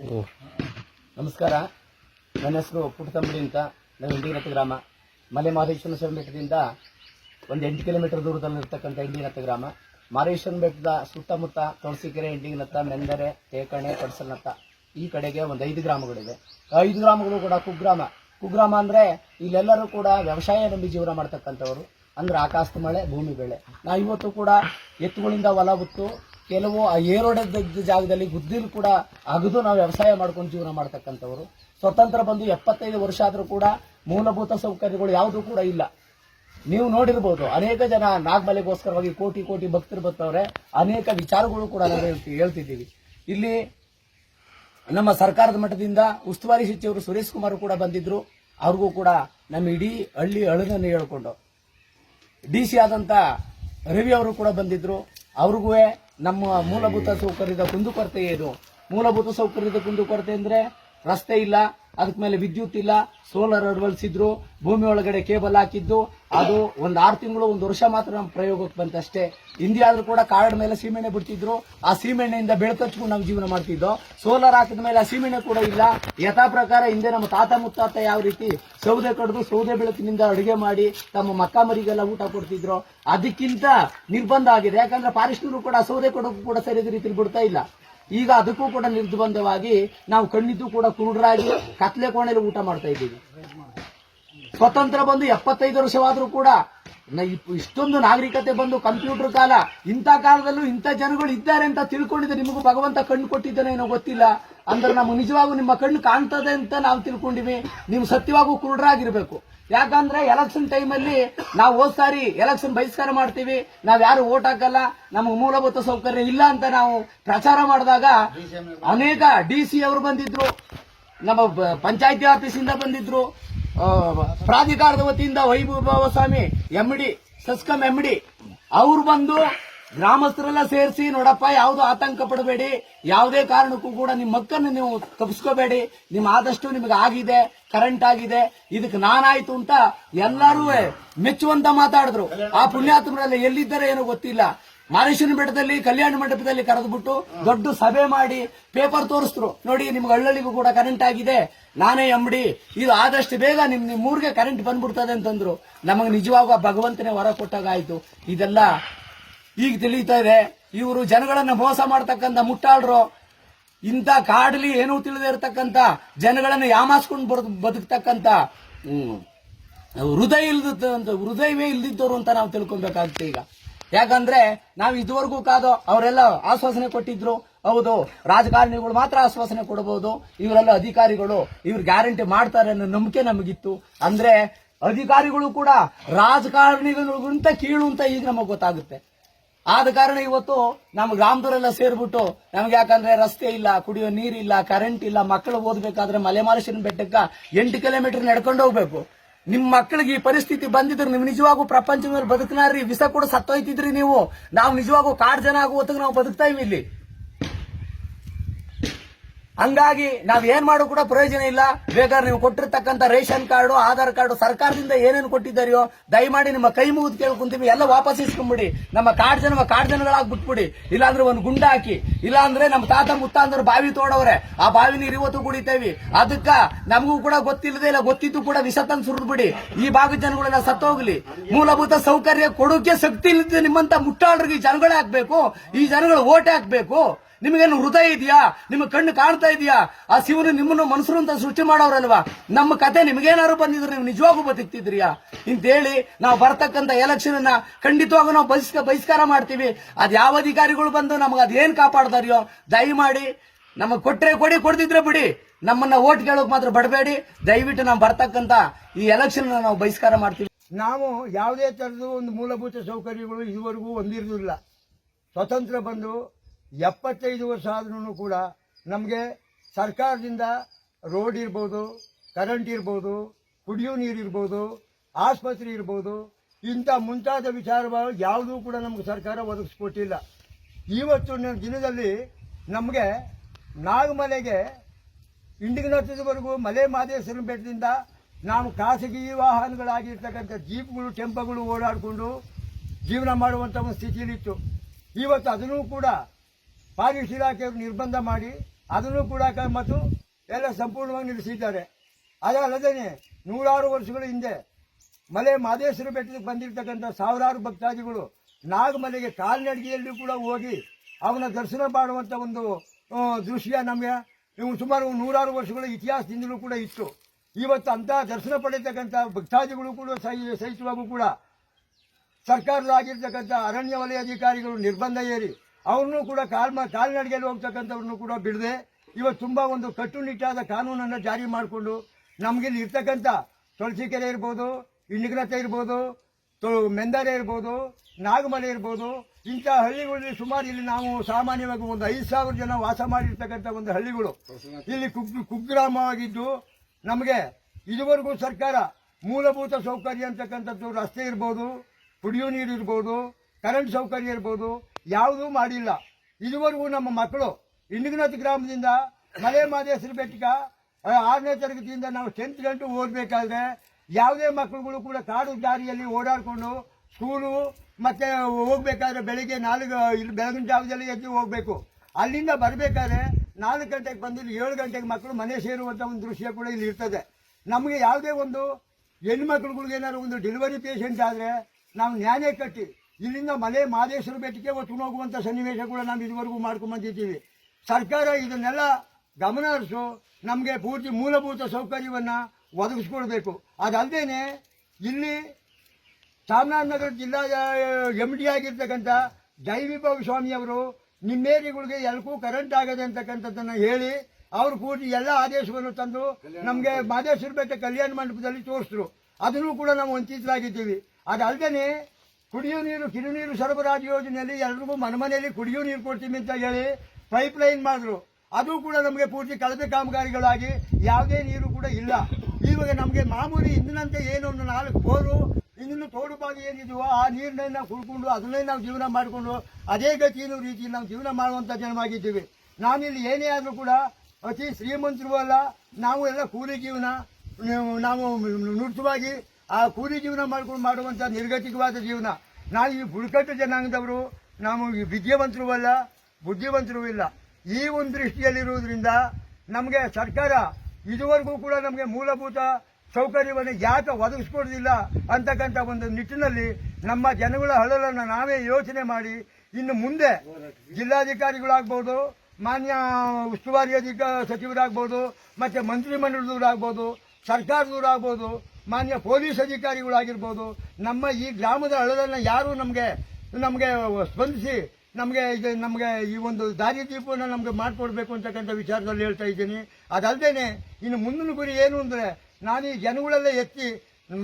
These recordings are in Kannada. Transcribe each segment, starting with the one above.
ನಮಸ್ಕಾರ. ನನ್ನ ಹೆಸರು ಪುಟ್ಟತಂಬಡಿ ಅಂತ. ನಾನು ಇಂಡಿನತ್ತ ಗ್ರಾಮ. ಮಲೆ ಮಹದೇಶ್ವರ ಬೆಟ್ಟದಿಂದ ಒಂದು ಎಂಟು ಕಿಲೋಮೀಟರ್ ದೂರದಲ್ಲಿರ್ತಕ್ಕಂಥ ಇಂಡಿನತ್ತ ಗ್ರಾಮ. ಮಾರೇಶ್ವರ ಬೆಟ್ಟದ ಸುತ್ತಮುತ್ತ ತುಳಸಿಕೆರೆ ಇಂಡಿನತ್ತ ಮೆಂದರೆ, ತೇಕಣೆ, ಪಡಿಸಲ್ನತ್ತ ಈ ಕಡೆಗೆ ಒಂದು ಐದು ಗ್ರಾಮಗಳಿವೆ. ಐದು ಗ್ರಾಮಗಳು ಕೂಡ ಕುಗ್ರಾಮ. ಕುಗ್ರಾಮ ಅಂದ್ರೆ ಇಲ್ಲೆಲ್ಲರೂ ಕೂಡ ವ್ಯವಸಾಯ ನಂಬಿ ಜೀವನ ಮಾಡ್ತಕ್ಕಂಥವ್ರು. ಅಂದ್ರೆ ಆಕಾಶದ ಮಳೆ, ಭೂಮಿ ಬೆಳೆ. ನಾ ಇವತ್ತು ಕೂಡ ಎತ್ತುಗಳಿಂದ ಹೊಲ ಬಿತ್ತು. ಕೆಲವು ಆ ಏರೋಡದ ಜಾಗದಲ್ಲಿ ಗುದ್ದಿಲು ಕೂಡ ಅಗದು ನಾವು ವ್ಯವಸಾಯ ಮಾಡ್ಕೊಂಡು ಜೀವನ ಮಾಡ್ತಕ್ಕಂಥವ್ರು. ಸ್ವತಂತ್ರ ಬಂದು ಎಪ್ಪತ್ತೈದು ವರ್ಷ ಆದರೂ ಕೂಡ ಮೂಲಭೂತ ಸೌಕರ್ಯಗಳು ಯಾವುದೂ ಕೂಡ ಇಲ್ಲ. ನೀವು ನೋಡಿರ್ಬೋದು, ಅನೇಕ ಜನ ನಾಗಮಲೆಗೋಸ್ಕರವಾಗಿ ಕೋಟಿ ಕೋಟಿ ಭಕ್ತರು ಬರ್ತವ್ರೆ ಅನೇಕ ವಿಚಾರಗಳು ಕೂಡ ನಾವು ಹೇಳ್ತೀವಿ ಹೇಳ್ತಿದ್ದೀವಿ. ಇಲ್ಲಿ ನಮ್ಮ ಸರ್ಕಾರದ ಮಟ್ಟದಿಂದ ಉಸ್ತುವಾರಿ ಸಚಿವರು ಸುರೇಶ್ ಕುಮಾರ್ ಕೂಡ ಬಂದಿದ್ರು. ಅವ್ರಿಗೂ ಕೂಡ ನಮ್ಮ ಇಡೀ ಹಳ್ಳಿ ಅಳದನ್ನು ಹೇಳ್ಕೊಂಡು. ಡಿ ಸಿ ಆದಂತ ರವಿ ಅವರು ಕೂಡ ಬಂದಿದ್ರು. ಅವ್ರಿಗೂ ನಮ್ಮ ಮೂಲಭೂತ ಸೌಕರ್ಯದ ಕುಂದುಕೊರತೆ ಏನು? ಮೂಲಭೂತ ಸೌಕರ್ಯದ ಕುಂದುಕೊರತೆ ಅಂದ್ರೆ ರಸ್ತೆ ಇಲ್ಲ ಅದಕ್ಕೆ ಮೇಲೆ ವಿದ್ಯುತ್ ಇಲ್ಲ ಸೋಲಾರ್ ಅಳವಡಿಸಿದ್ರು, ಭೂಮಿ ಒಳಗಡೆ ಕೇಬಲ್ ಹಾಕಿದ್ದು. ಅದು ಒಂದು ಆರು ತಿಂಗಳು, ಒಂದು ವರ್ಷ ಮಾತ್ರ ನಮ್ಮ ಪ್ರಯೋಗಕ್ಕೆ ಬಂತಷ್ಟೇ. ಹಿಂದೆ ಆದರೂ ಕೂಡ ಕಾರ್ಡ್ ಮೇಲೆ ಸೀಮೆಣ್ಣೆ ಬಿಡ್ತಿದ್ರು. ಆ ಸೀಮೆಣ್ಣೆಯಿಂದ ಬೆಳಕಚ್ಕೊಂಡು ನಾವು ಜೀವನ ಮಾಡ್ತಿದ್ದೋ. ಸೋಲಾರ್ ಹಾಕಿದ ಮೇಲೆ ಆ ಸೀಮೆಣ್ಣೆ ಕೂಡ ಇಲ್ಲ. ಯಥಾ ಪ್ರಕಾರ ಹಿಂದೆ ನಮ್ಮ ತಾತ ಮುತ್ತಾತ ಯಾವ ರೀತಿ ಸೌದೆ ಕಡ್ದು ಸೌದೆ ಬೆಳಕಿನಿಂದ ಅಡುಗೆ ಮಾಡಿ ತಮ್ಮ ಮಕ್ಕ ಮರಿಗೆಲ್ಲ ಊಟ ಕೊಡ್ತಿದ್ರು. ಅದಕ್ಕಿಂತ ನಿರ್ಬಂಧ ಆಗಿದೆ. ಯಾಕಂದ್ರೆ ಫಾರೆಸ್ಟ್ನವರು ಕೂಡ ಸೌದೆ ಕೊಡೋಕ್ಕೂ ಕೂಡ ಸರಿಯಾದ ರೀತಿಯಲ್ಲಿ ಬಿಡ್ತಾ ಇಲ್ಲ. ಈಗ ಅದಕ್ಕೂ ಕೂಡ ನಿರ್ಬಂಧವಾಗಿ ನಾವು ಕಣ್ಣಿದ್ದು ಕೂಡ ಕುರುಡರಾಗಿ ಕತ್ಲೆ ಕೋಣೆಯಲ್ಲಿ ಊಟ ಮಾಡ್ತಾ ಇದ್ದೀವಿ. ಸ್ವತಂತ್ರ ಬಂದು ಎಪ್ಪತ್ತೈದು ವರ್ಷವಾದರೂ ಕೂಡ ಇಷ್ಟೊಂದು ನಾಗರಿಕತೆ ಬಂದು ಕಂಪ್ಯೂಟರ್ ಕಾಲ, ಇಂಥ ಕಾಲದಲ್ಲೂ ಇಂಥ ಜನಗಳು ಇದ್ದಾರೆ ಅಂತ ತಿಳ್ಕೊಂಡಿದ್ದೆ ನಿಮಗೂ ಭಗವಂತ ಕಣ್ಣು ಕೊಟ್ಟಿದ್ದಾನೆ ಏನೋ ಗೊತ್ತಿಲ್ಲ. ಅಂದ್ರೆ ನಮ್ಗೆ ನಿಜವಾಗೂ ನಿಮ್ಮ ಕಣ್ಣು ಕಾಣ್ತದೆ ಅಂತ ನಾವು ತಿಳ್ಕೊಂಡಿವಿ. ನೀವು ಸತ್ಯವಾಗೂ ಕುರುಡರಾಗಿರ್ಬೇಕು. ಯಾಕಂದ್ರೆ ಎಲೆಕ್ಷನ್ ಟೈಮಲ್ಲಿ ನಾವು ಹೋದ್ ಸಾರಿ ಎಲೆಕ್ಷನ್ ಬಹಿಷ್ಕಾರ ಮಾಡ್ತೀವಿ. ನಾವ್ ಯಾರು ಓಟ್ ಹಾಕಲ್ಲ. ನಮ್ಗೆ ಮೂಲಭೂತ ಸೌಕರ್ಯ ಇಲ್ಲ ಅಂತ ನಾವು ಪ್ರಚಾರ ಮಾಡಿದಾಗ ಅನೇಕ ಡಿ ಸಿ ಅವರು ಬಂದಿದ್ರು. ನಮ್ಮ ಪಂಚಾಯಿತಿ ಆಫೀಸಿಂದ ಬಂದಿದ್ರು. ಪ್ರಾಧಿಕಾರದ ವತಿಯಿಂದ ವೈಭವ ಸ್ವಾಮಿ ಎಂಡಿ ಸಸ್ಕಂ ಎಮ್ಡಿ ಅವ್ರು ಬಂದು ಗ್ರಾಮಸ್ಥರೆಲ್ಲ ಸೇರಿಸಿ, ನೋಡಪ್ಪ, ಯಾವುದು ಆತಂಕ ಪಡಬೇಡಿ. ಯಾವುದೇ ಕಾರಣಕ್ಕೂ ಕೂಡ ನಿಮ್ಮ ಮಕ್ಕನ್ನು ನೀವು ತಪ್ಪಿಸ್ಕೋಬೇಡಿ ನಿಮ್ಮ ಆದಷ್ಟು ನಿಮಗೆ ಆಗಿದೆ. ಕರೆಂಟ್ ಆಗಿದೆ, ಇದಕ್ಕೆ ನಾನಾಯ್ತು ಅಂತ ಎಲ್ಲರೂ ಮೆಚ್ಚುವಂತ ಮಾತಾಡಿದ್ರು. ಆ ಪುಣ್ಯಾತ್ಮರಲ್ಲಿ ಎಲ್ಲಿದ್ದಾರೆ ಏನೋ ಗೊತ್ತಿಲ್ಲ. ಮಾರೇಶ್ವರ ಬೆಟ್ಟದಲ್ಲಿ, ಕಲ್ಯಾಣ ಮಂಟಪದಲ್ಲಿ ಕರೆದ್ಬಿಟ್ಟು ದೊಡ್ಡ ಸಭೆ ಮಾಡಿ ಪೇಪರ್ ತೋರಿಸಿದ್ರು. ನೋಡಿ, ನಿಮ್ಗೆ ಹಳ್ಳಿಗೂ ಕೂಡ ಕರೆಂಟ್ ಆಗಿದೆ. ನಾನೇ ಎಂಬಡಿ ಇದು ಆದಷ್ಟು ಬೇಗ ನಿಮ್ ನಿಮ್ ಊರಿಗೆ ಕರೆಂಟ್ ಬಂದ್ಬಿಡ್ತದೆ ಅಂತಂದ್ರು. ನಮಗೆ ನಿಜವಾಗ ಭಗವಂತನೇ ಹೊರ ಕೊಟ್ಟಾಗ ಆಯ್ತು ಇದೆಲ್ಲ ಈಗ ತಿಳಿತಾ ಇದೆ. ಇವರು ಜನಗಳನ್ನ ಮೋಸ ಮಾಡ್ತಕ್ಕಂಥ ಮುಟ್ಟಾಳ್ರು. ಇಂಥ ಕಾಡಲಿ ಏನೂ ತಿಳಿದೇ ಇರತಕ್ಕಂಥ ಜನಗಳನ್ನು ಯಾಮಾಸ್ಕೊಂಡು ಬರ್ ಬದುಕ್ತಕ್ಕಂಥ ಹೃದಯ ಇಲ್ದ ಹೃದಯವೇ ಇಲ್ದಿದ್ದವರು ಅಂತ ನಾವು ತಿಳ್ಕೊಬೇಕಾಗುತ್ತೆ ಈಗ. ಯಾಕಂದ್ರೆ ನಾವು ಇದುವರೆಗೂ ಕಾದೋ ಅವರೆಲ್ಲ ಆಶ್ವಾಸನೆ ಕೊಟ್ಟಿದ್ರು. ಹೌದು, ರಾಜಕಾರಣಿಗಳು ಮಾತ್ರ ಆಶ್ವಾಸನೆ ಕೊಡಬಹುದು ಇವರೆಲ್ಲ ಅಧಿಕಾರಿಗಳು, ಇವ್ರು ಗ್ಯಾರಂಟಿ ಮಾಡ್ತಾರೆ ಅನ್ನೋ ನಂಬಿಕೆ ನಮಗಿತ್ತು. ಅಂದ್ರೆ ಅಧಿಕಾರಿಗಳು ಕೂಡ ರಾಜಕಾರಣಿಗಳಿಗಿಂತ ಕೀಳು ಅಂತ ಈಗ ನಮಗೆ ಗೊತ್ತಾಗುತ್ತೆ. ಆದ ಕಾರಣ ಇವತ್ತು ನಮ್ಮ ಗ್ರಾಮದವರೆಲ್ಲ ಸೇರ್ಬಿಟ್ಟು ನಮ್ಗೆ ಯಾಕಂದ್ರೆ ರಸ್ತೆ ಇಲ್ಲ, ಕುಡಿಯೋ ನೀರಿಲ್ಲ ಕರೆಂಟ್ ಇಲ್ಲ, ಮಕ್ಕಳು ಓದ್ಬೇಕಾದ್ರೆ ಮಲೆಮಾಲೇಶ್ವರನ ಬೆಟ್ಟಕ್ಕ ಎಂಟು ಕಿಲೋಮೀಟರ್ ನಡ್ಕೊಂಡು ಹೋಗ್ಬೇಕು. ನಿಮ್ ಮಕ್ಕಳಿಗೆ ಈ ಪರಿಸ್ಥಿತಿ ಬಂದಿದ್ರೆ ನೀವು ನಿಜವಾಗೂ ಪ್ರಪಂಚ ಮೇಲೆ ಬದುಕನಾರ್ರಿ. ವಿಸ ಕೂಡ ಸತ್ತೋಯ್ತಿದ್ರಿ ನೀವು. ನಾವು ನಿಜವಾಗೂ ಕಾಡ್ ಜನ ಆಗೋ ಹೊತ್ತಿಗೆ ನಾವು ಬದುಕ್ತಾ ಇಲ್ಲಿ. ಹಂಗಾಗಿ ನಾವ್ ಏನ್ ಮಾಡೋ ಕೂಡ ಪ್ರಯೋಜನ ಇಲ್ಲ. ಬೇಕಾದ್ರೆ ನೀವು ಕೊಟ್ಟಿರ್ತಕ್ಕಂಥ ರೇಷನ್ ಕಾರ್ಡು, ಆಧಾರ್ ಕಾರ್ಡು ಸರ್ಕಾರದಿಂದ ಏನೇನು ಕೊಟ್ಟಿದ್ದಾರೆಯೋ, ದಯಮಾಡಿ ನಿಮ್ಮ ಕೈ ಮುಗಿದು ಕೇಳ್ಕೊಂತೀವಿ. ಎಲ್ಲ ವಾಪಸ್ ಇಸ್ಕೊಂಡ್ಬಿಡಿ ನಮ್ಮ ಕಾಡ್ ಜನ, ಕಾಡ್ ಜನಗಳಾಗಿ ಬಿಟ್ಬಿಡಿ ಇಲ್ಲಾಂದ್ರೆ ಒಂದು ಗುಂಡ ಹಾಕಿ. ಇಲ್ಲಾಂದ್ರೆ ನಮ್ಮ ತಾತ ಮುತ್ತ ಅಂದ್ರೆ ಬಾವಿ ತೋಡವ್ರೆ. ಆ ಬಾವಿ ನೀರು ಇವತ್ತು ಕುಡಿತೇವಿ. ಅದಕ್ಕ ನಮಗೂ ಕೂಡ ಗೊತ್ತಿಲ್ಲದೆ ಇಲ್ಲ, ಗೊತ್ತಿದ್ದು ಕೂಡ ವಿಷ ತಂದು ಸುರಿದ್ಬಿಡಿ. ಈ ಭಾಗದ ಜನಗಳೆಲ್ಲ ಸತ್ತೋಗ್ಲಿ. ಮೂಲಭೂತ ಸೌಕರ್ಯ ಕೊಡೋಕೆ ಶಕ್ತಿ ಇಲ್ಲದೆ ನಿಮ್ಮಂತ ಮುಟ್ಟಾಳ್ರಿಗೆ ಜನಗಳೇ ಹಾಕ್ಬೇಕು ಈ ಜನಗಳು ಓಟೆ ಹಾಕ್ಬೇಕು ನಿಮಗೇನು ಹೃದಯ ಇದೆಯಾ? ನಿಮ್ಮ ಕಣ್ಣು ಕಾಣ್ತಾ ಇದೆಯಾ? ಆ ಶಿವನು ನಿಮ್ಮನ್ನು ಮನುಷ್ಯರು ಅಂತ ಸೃಷ್ಟಿ ಮಾಡೋರಲ್ವಾ? ನಮ್ಮ ಕತೆ ನಿಮಗೇನಾದ್ರು ಬಂದಿದ್ರು ನೀವು ನಿಜವಾಗೂ ಬದುಕ್ತಿದ್ರಿಯಾ? ಅಂತೇಳಿ ನಾವು ಬರ್ತಕ್ಕಂಥ ಎಲೆಕ್ಷನ್ ಅನ್ನ ಖಂಡಿತವಾಗೂ ನಾವು ಬಹಿಷ್ಕ, ಬಹಿಷ್ಕಾರ ಮಾಡ್ತೀವಿ. ಅದ್ ಯಾವ ಅಧಿಕಾರಿಗಳು ಬಂದು ನಮಗೆ ಅದೇನ್ ಕಾಪಾಡ್ತಾರಿಯೋ ದಯಮಾಡಿ ನಮಗೆ ಕೊಟ್ಟರೆ ಕೊಡಿ ಕೊಡ್ತಿದ್ರೆ ಬಿಡಿ. ನಮ್ಮನ್ನ ಓಟ್ ಕೇಳೋಕ್ ಮಾತ್ರ ಬಡಬೇಡಿ ದಯವಿಟ್ಟು ನಾವು ಬರ್ತಕ್ಕಂಥ ಈ ಎಲೆಕ್ಷನ್ ನಾವು ಬಹಿಷ್ಕಾರ ಮಾಡ್ತೀವಿ. ನಾವು ಯಾವುದೇ ಥರದ ಒಂದು ಮೂಲಭೂತ ಸೌಕರ್ಯಗಳು ಇದುವರೆಗೂ ಹೊಂದಿರಲಿಲ್ಲ ಸ್ವತಂತ್ರ ಬಂದು ಎಪ್ಪತ್ತೈದು ವರ್ಷ ಆದ್ರೂ ಕೂಡ ನಮಗೆ ಸರ್ಕಾರದಿಂದ ರೋಡ್ ಇರ್ಬೋದು ಕರೆಂಟ್ ಇರ್ಬೋದು, ಕುಡಿಯೋ ನೀರು ಇರ್ಬೋದು, ಆಸ್ಪತ್ರೆ ಇರ್ಬೋದು, ಇಂಥ ಮುಂತಾದ ವಿಚಾರಗಳು ಯಾವುದೂ ಕೂಡ ನಮಗೆ ಸರ್ಕಾರ ಒದಗಿಸ್ಕೊಟ್ಟಿಲ್ಲ. ಇವತ್ತು ದಿನದಲ್ಲಿ ನಮಗೆ ನಾಗಮಲೆಗೆ ಇಂಡಿಗನತ್ತದವರೆಗೂ ಮಲೆ ಮಾದೇಶ್ವರನ ಬೆಟ್ಟದಿಂದ ನಾವು ಖಾಸಗಿ ವಾಹನಗಳಾಗಿರ್ತಕ್ಕಂಥ ಜೀಪ್ಗಳು, ಟೆಂಪೋಗಳು ಓಡಾಡಿಕೊಂಡು ಜೀವನ ಮಾಡುವಂಥ ಒಂದು ಸ್ಥಿತಿಯಲ್ಲಿತ್ತು. ಇವತ್ತು ಅದನ್ನೂ ಕೂಡ ಫಾರೆಸ್ಟ್ ಇಲಾಖೆಯವರು ನಿರ್ಬಂಧ ಮಾಡಿ ಅದನ್ನು ಕೂಡ ಮತ್ತು ಎಲ್ಲ ಸಂಪೂರ್ಣವಾಗಿ ನಿಲ್ಲಿಸಿದ್ದಾರೆ. ಅದಲ್ಲದೆ ನೂರಾರು ವರ್ಷಗಳ ಹಿಂದೆ ಮಲೆ ಮಾದೇಶ್ವರ ಬೆಟ್ಟಕ್ಕೆ ಬಂದಿರತಕ್ಕಂಥ ಸಾವಿರಾರು ಭಕ್ತಾದಿಗಳು ನಾಗಮಲೆಗೆ ಕಾಲ್ನಡಿಗೆಯಲ್ಲಿ ಕೂಡ ಹೋಗಿ ಅವನ ದರ್ಶನ ಮಾಡುವಂಥ ಒಂದು ದೃಶ್ಯ ನಮಗೆ ನೀವು ಸುಮಾರು ನೂರಾರು ವರ್ಷಗಳ ಇತಿಹಾಸದಿಂದಲೂ ಕೂಡ ಇತ್ತು. ಇವತ್ತು ಅಂತಹ ದರ್ಶನ ಪಡೆಯತಕ್ಕಂಥ ಭಕ್ತಾದಿಗಳು ಕೂಡ ಸಹಿ, ಸಹಿತವಾಗೂ ಕೂಡ ಸರ್ಕಾರದಾಗಿರ್ತಕ್ಕಂಥ ಅರಣ್ಯ ವಲಯ ಅಧಿಕಾರಿಗಳು ನಿರ್ಬಂಧ ಏರಿ ಅವ್ರನ್ನೂ ಕೂಡ ಕಾಲ್ ಕಾಲ್ನಡಿಗೆಯಲ್ಲಿ ಹೋಗ್ತಕ್ಕಂಥವ್ರನ್ನೂ ಕೂಡ ಬಿಡದೆ. ಇವತ್ತು ತುಂಬ ಒಂದು ಕಟ್ಟುನಿಟ್ಟಾದ ಕಾನೂನನ್ನು ಜಾರಿ ಮಾಡಿಕೊಂಡು ನಮ್ಗಿಲ್ಲಿ ಇರ್ತಕ್ಕಂಥ ತುಳಸಿಕೆರೆ ಇರ್ಬೋದು ಇಂಡಿಗ್ರತೆ ಇರ್ಬೋದು, ತೊ- ಮೆಂದರೆ ಇರ್ಬೋದು, ನಾಗಮಲೆ ಇರ್ಬೋದು, ಇಂಥ ಹಳ್ಳಿಗಳಲ್ಲಿ ಸುಮಾರು ಇಲ್ಲಿ ನಾವು ಸಾಮಾನ್ಯವಾಗಿ ಒಂದು ಐದು ಸಾವಿರ ಜನ ವಾಸ ಮಾಡಿರ್ತಕ್ಕಂಥ ಒಂದು ಹಳ್ಳಿಗಳು. ಇಲ್ಲಿ ಕುಗ್ ಕುಗ್ರಾಮವಾಗಿದ್ದು ನಮಗೆ ಇದುವರೆಗೂ ಸರ್ಕಾರ ಮೂಲಭೂತ ಸೌಕರ್ಯ ಅಂತಕ್ಕಂಥದ್ದು ರಸ್ತೆ ಇರ್ಬೋದು, ಕುಡಿಯೋ ನೀರು ಇರ್ಬೋದು ಕರೆಂಟ್ ಸೌಕರ್ಯ ಇರ್ಬೋದು ಯಾವುದೂ ಮಾಡಿಲ್ಲ. ಇದುವರೆಗೂ ನಮ್ಮ ಮಕ್ಕಳು ಇಂಡಿಗನತ್ ಗ್ರಾಮದಿಂದ ಮಲೆ ಮಾದೇಶ್ವರ ಬೆಟ್ಟಿಗ ಆರನೇ ತರಗತಿಯಿಂದ ನಾವು ಟೆಂತ್ ಗಂಟು ಓದಬೇಕಾದ್ರೆ ಯಾವುದೇ ಮಕ್ಕಳುಗಳು ಕೂಡ ಕಾಡು ದಾರಿಯಲ್ಲಿ ಓಡಾಡಿಕೊಂಡು ಸ್ಕೂಲು ಮತ್ತೆ ಹೋಗ್ಬೇಕಾದ್ರೆ ಬೆಳಿಗ್ಗೆ ನಾಲ್ಕು, ಇಲ್ಲಿ ಬೆಳಗಿನ ಜಾಗದಲ್ಲಿ ಎದ್ದು ಹೋಗಬೇಕು. ಅಲ್ಲಿಂದ ಬರಬೇಕಾದ್ರೆ ನಾಲ್ಕು ಗಂಟೆಗೆ ಬಂದಿಲ್ಲಿ ಏಳು ಗಂಟೆಗೆ ಮಕ್ಕಳು ಮನೆ ಸೇರುವಂಥ ಒಂದು ದೃಶ್ಯ ಕೂಡ ಇಲ್ಲಿ ಇರ್ತದೆ. ನಮಗೆ ಯಾವುದೇ ಒಂದು ಹೆಣ್ಮಕ್ಳುಗಳಿಗೆ ಏನಾದ್ರು ಒಂದು ಡೆಲಿವರಿ ಪೇಷಂಟ್ ಆದರೆ ನಾವು ನ್ಯಾಯ ಕಟ್ಟಿ ಇಲ್ಲಿಂದ ಮಲೆ ಮಾದೇಶ್ವರ ಬೆಟ್ಟಕ್ಕೆ ಹೋಗುವಂಥ ಸನ್ನಿವೇಶ ಕೂಡ ನಾವು ಇದುವರೆಗೂ ಮಾಡ್ಕೊಂಡು ಬಂದಿದ್ದೀವಿ. ಸರ್ಕಾರ ಇದನ್ನೆಲ್ಲ ಗಮನ ಹರಿಸು ನಮಗೆ ಪೂರ್ತಿ ಮೂಲಭೂತ ಸೌಕರ್ಯವನ್ನು ಒದಗಿಸ್ಕೊಡ್ಬೇಕು. ಅದಲ್ಲದೆ ಇಲ್ಲಿ ಚಾಮರಾಜನಗರ ಜಿಲ್ಲಾ ಎಂ ಡಿ ಆಗಿರ್ತಕ್ಕಂಥ ಸ್ವಾಮಿ ಸ್ವಾಮಿಯವರು ನಿಮ್ಮೇರಿಗಳಿಗೆ ಎಲ್ಲಕ್ಕೂ ಕರೆಂಟ್ ಆಗದೆ ಅಂತಕ್ಕಂಥದ್ದನ್ನು ಹೇಳಿ ಅವರು ಪೂರ್ತಿ ಎಲ್ಲ ಆದೇಶವನ್ನು ತಂದು ನಮಗೆ ಮಾದೇಶ್ವರ ಬೆಟ್ಟ ಕಲ್ಯಾಣ ಮಂಟಪದಲ್ಲಿ ತೋರಿಸಿದ್ರು ಅದನ್ನು ಕೂಡ ನಾವು ವಂಚಿತರಾಗಿದ್ದೀವಿ. ಅದಲ್ಲದೆ ಕುಡಿಯೋ ನೀರು ಕಿರುನೀರು ಸರಬರಾಜು ಯೋಜನೆಯಲ್ಲಿ ಎಲ್ರಿಗೂ ಮನೆ ಮನೆಯಲ್ಲಿ ಕುಡಿಯೋ ನೀರು ಕೊಡ್ತೀವಿ ಅಂತ ಹೇಳಿ ಪೈಪ್ ಲೈನ್ ಮಾಡಿದ್ರು ಅದು ಕೂಡ ನಮಗೆ ಪೂರ್ತಿ ಕಳಪೆ ಕಾಮಗಾರಿಗಳಾಗಿ ಯಾವುದೇ ನೀರು ಕೂಡ ಇಲ್ಲ ಇವಾಗ ನಮಗೆ ಮಾಮೂಲಿ ಇಂದಿನಂತೆ ಏನು ಒಂದು ನಾಲ್ಕು ಬೋರು ಇನ್ನೂ ತೋಡು ಬಾಗಿ ಏನಿದೆಯೋ ಆ ನೀರನ್ನೇ ನಾವು ಕುಡ್ಕೊಂಡು ಅದನ್ನೇ ನಾವು ಜೀವನ ಮಾಡಿಕೊಂಡು ಅದೇ ಗತಿಯನ್ನು ರೀತಿ ನಾವು ಜೀವನ ಮಾಡುವಂಥ ಜನವಾಗಿದ್ದೀವಿ ನಾನಿಲ್ಲಿ ಏನೇ ಆದರೂ ಕೂಡ ಅತಿ ಶ್ರೀಮಂತರು ಅಲ್ಲ ನಾವು ಎಲ್ಲ ಕೂಲಿ ಜೀವನ ನಾವು ನುಡಿಸುವಾಗಿ ಆ ಕೂಲಿ ಜೀವನ ಮಾಡ್ಕೊಂಡು ಮಾಡುವಂಥ ನಿರ್ಗತಿಕವಾದ ಜೀವನ. ನಾವು ಈ ಬುಡಕಟ್ಟು ಜನಾಂಗದವರು, ನಾವು ವಿದ್ಯಾವಂತರು ಅಲ್ಲ ಬುದ್ಧಿವಂತರೂ ಇಲ್ಲ. ಈ ಒಂದು ದೃಷ್ಟಿಯಲ್ಲಿರುವುದರಿಂದ ನಮಗೆ ಸರ್ಕಾರ ಇದುವರೆಗೂ ಕೂಡ ನಮಗೆ ಮೂಲಭೂತ ಸೌಕರ್ಯವನ್ನು ಯಾಕೆ ಒದಗಿಸ್ಕೊಡೋದಿಲ್ಲ ಅಂತಕ್ಕಂಥ ಒಂದು ನಿಟ್ಟಿನಲ್ಲಿ ನಮ್ಮ ಜನಗಳ ಹಳಲನ್ನು ನಾವೇ ಯೋಚನೆ ಮಾಡಿ ಇನ್ನು ಮುಂದೆ ಜಿಲ್ಲಾಧಿಕಾರಿಗಳಾಗ್ಬೋದು, ಮಾನ್ಯ ಉಸ್ತುವಾರಿ ಅಧಿಕ ಸಚಿವರಾಗ್ಬೋದು, ಮತ್ತು ಮಂತ್ರಿಮಂಡಲದವರಾಗ್ಬೋದು, ಸರ್ಕಾರದವರಾಗ್ಬೋದು ಮಾನ್ಯ ಪೊಲೀಸ್ ಅಧಿಕಾರಿಗಳಾಗಿರ್ಬೋದು, ನಮ್ಮ ಈ ಗ್ರಾಮದ ಹಳಲನ್ನು ಯಾರು ನಮಗೆ ನಮಗೆ ಸ್ಪಂದಿಸಿ, ನಮಗೆ ಇದು, ನಮಗೆ ಈ ಒಂದು ದಾರಿದೀಪವನ್ನು ನಮಗೆ ಮಾಡಿಕೊಡ್ಬೇಕು ಅಂತಕ್ಕಂಥ ವಿಚಾರದಲ್ಲಿ ಹೇಳ್ತಾ ಇದ್ದೀನಿ. ಅದಲ್ಲದೆ ಇನ್ನು ಮುಂದಿನ ಗುರಿ ಏನು ಅಂದರೆ, ನಾನು ಈ ಜನಗಳೆಲ್ಲ ಎತ್ತಿ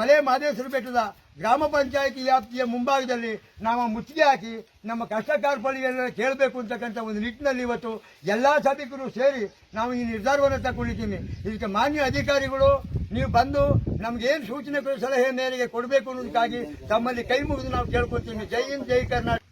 ಮಲೆ ಮಹದೇಶ್ವರ ಬೆಟ್ಟದ ಗ್ರಾಮ ಪಂಚಾಯತಿ ವ್ಯಾಪ್ತಿಯ ಮುಂಭಾಗದಲ್ಲಿ ನಾವು ಮುತ್ತಿಗೆ ಹಾಕಿ ನಮ್ಮ ಕಷ್ಟ ಕಾರ್ಪಣಿಗಳನ್ನ ಕೇಳಬೇಕು ಅಂತಕ್ಕಂಥ ಒಂದು ನಿಟ್ಟಿನಲ್ಲಿ ಇವತ್ತು ಎಲ್ಲ ಸಭಿಕರು ಸೇರಿ ನಾವು ಈ ನಿರ್ಧಾರವನ್ನು ತಗೊಂಡಿದ್ದೀನಿ ಇದಕ್ಕೆ ಮಾನ್ಯ ಅಧಿಕಾರಿಗಳು, ನೀವು ಬಂದು ನಮ್ಗೇನು ಸೂಚನೆಗಳು ಸಲಹೆ ಮೇರೆಗೆ ಕೊಡಬೇಕು ಅನ್ನೋದಕ್ಕಾಗಿ ತಮ್ಮಲ್ಲಿ ಕೈ ಮುಗಿದು ನಾವು ಕೇಳ್ಕೊತೀವಿ ಜೈ ಹಿಂದ್, ಜೈ ಕರ್ನಾಟಕ.